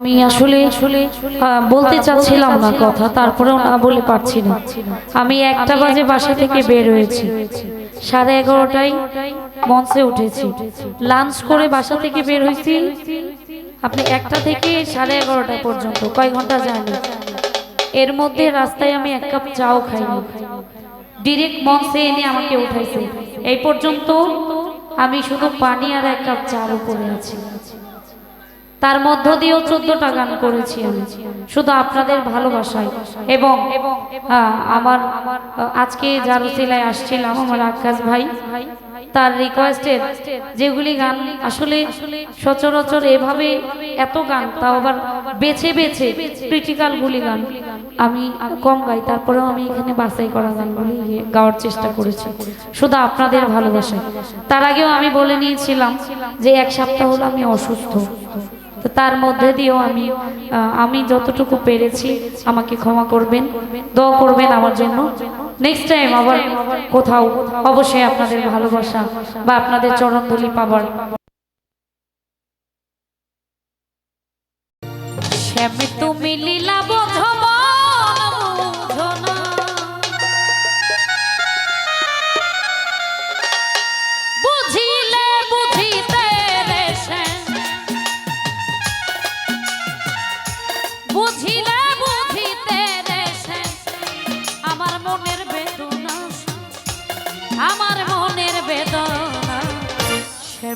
আমি আসলে বলতে চাচ্ছিলাম না কথা, তারপরেও না বলে পারছি না। আমি একটা বাজে বাসা থেকে বের হয়েছি। সাড়ে এগারোটায় মঞ্চে উঠেছি। লাঞ্চ করে বাসা থেকে বের হয়েছি। আপনি একটা থেকে সাড়ে এগারোটা পর্যন্ত, কয় ঘণ্টা জানি এর মধ্যে রাস্তায় আমি এক কাপ চাও খাইনি। ডিরেক্ট মঞ্চে এনে আমাকে উঠাইছে। এই পর্যন্ত আমি শুধু পানি আর এক কাপ চার উপরে আছি। তার মধ্য দিয়েও চোদ্দটা গান করেছি আমি। শুধু আপনাদের ভালোবাসায়। এবং আমার, আজকে যার সিলায় আসছিলাম, আমার আকাশ ভাই, তার রিকোয়েস্টের যেগুলি গান আসলে সচরাচর এভাবে এত গান, তাও আবার বেছে বেছে ক্রিটিক্যাল গুলি গান। আমি কম গাই, তারপরেও আমি এখানে বাছাই করা গানগুলি গাওয়ার চেষ্টা করেছি। শুধু আপনাদের ভালোবাসায়। তার আগেও আমি বলে নিয়েছিলাম যে এক সপ্তাহ হলো আমি অসুস্থ। তো তার মধ্যে দিয়েও আমি আমি যতটুকু পেরেছি, আমাকে ক্ষমা করবেন, দোয়া করবেন আমার জন্য। নেক্সট টাইম আবার কোথাও অবশ্যই আপনাদের ভালোবাসা বা আপনাদের চরণধলি পাবার। তুমি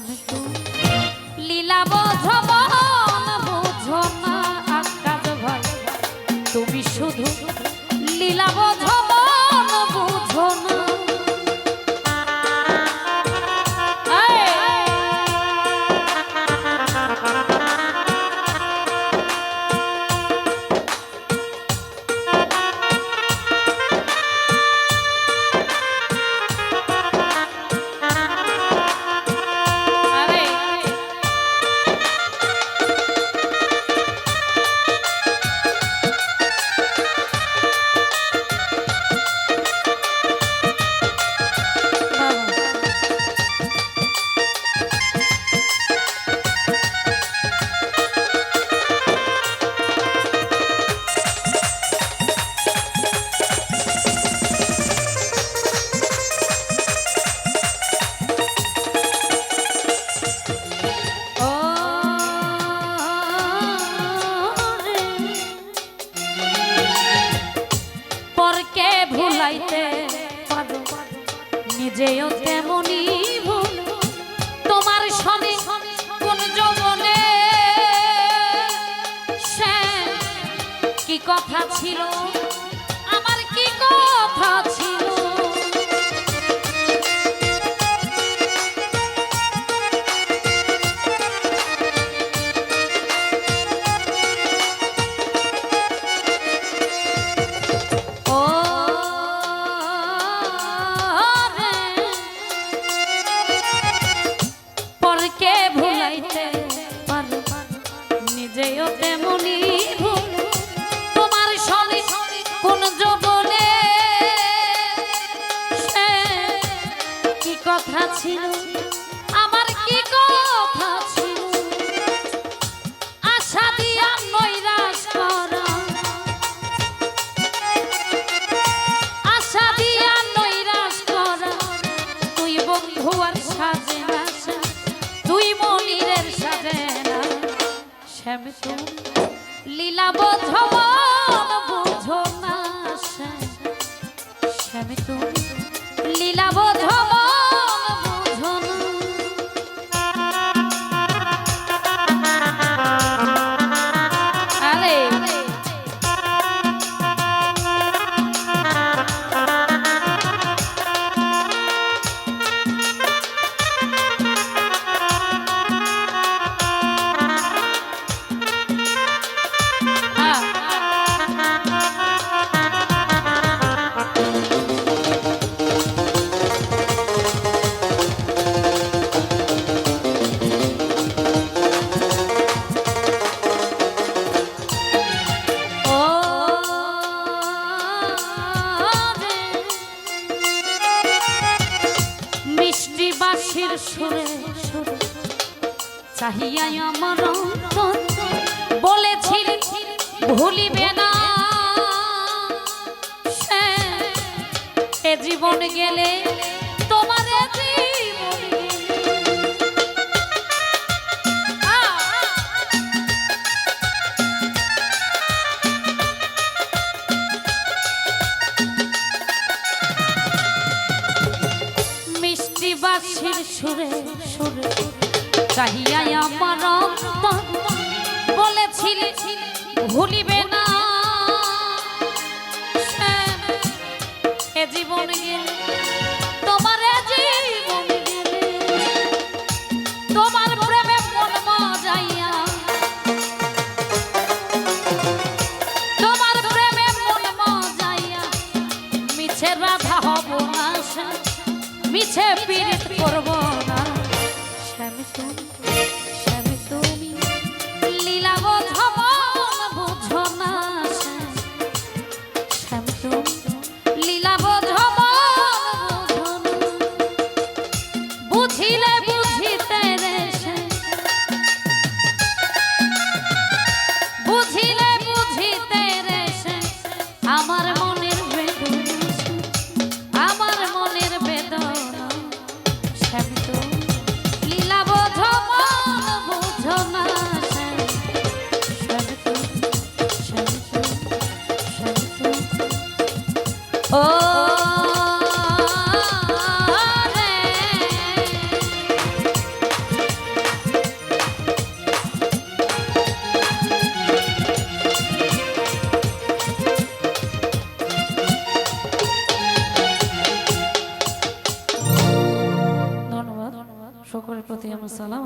শ্যাম লীলা বোঝো কথা ছিল? আমার কি কথা ছিল? নিজেও তেমনি তুমি লীলা বোঝো বুঝো না শ্যাম তুমি লীলা বোঝো সুরে সুরে। চাহিয়াই আমার বলেছিলি ভুলিবে না। এ জীবন গেলে সুরে সুরে চাহিয়া আমার ভুলিবে না পীড়িত করব না। স্বামী তুমি স্বামী তুমি, লীলা বোঝো না। স্বামী তুমি, লীলা বোঝো মন বুঝিলে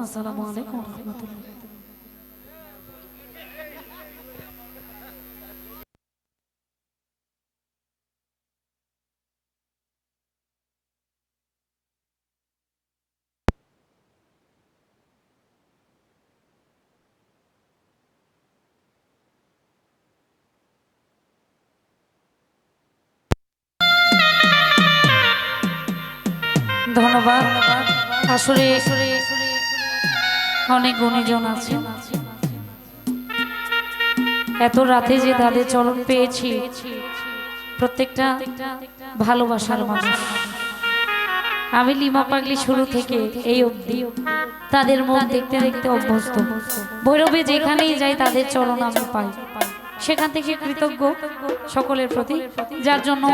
আসসালামু আলাইকুম রহমতুল্লাহ। ধন্যবাদ। আসলে অনেক গুণীজন আছে। এত রাতে যে তাদের চরণ পেয়েছি, প্রত্যেকটা ভালোবাসার মানুষ। আমি লিমা পাগলি শুরু থেকে এই অবধি তাদের মন দেখতে দেখতে অভ্যস্ত। ভৈরবে যেখানেই যাই তাদের চরণ আমি পাই। সেখান থেকে কৃতজ্ঞ সকলের প্রতি, যার জন্য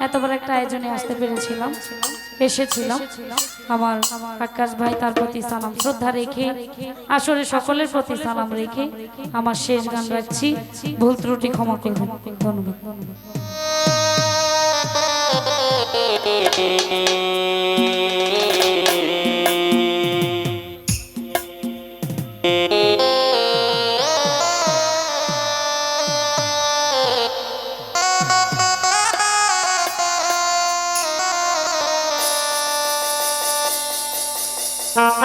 এত বড় একটা আয়োজনে আসতে পেরেছিলাম, এসেছিলাম। আমার আকাশ ভাই তার প্রতি সালাম, শ্রদ্ধা রেখে আসলে সকলের প্রতি সালাম রেখে আমার শেষ গান রাখছি ভুল ত্রুটি ক্ষমা করবেন। ধন্যবাদ ধন্যবাদ। Uh-huh.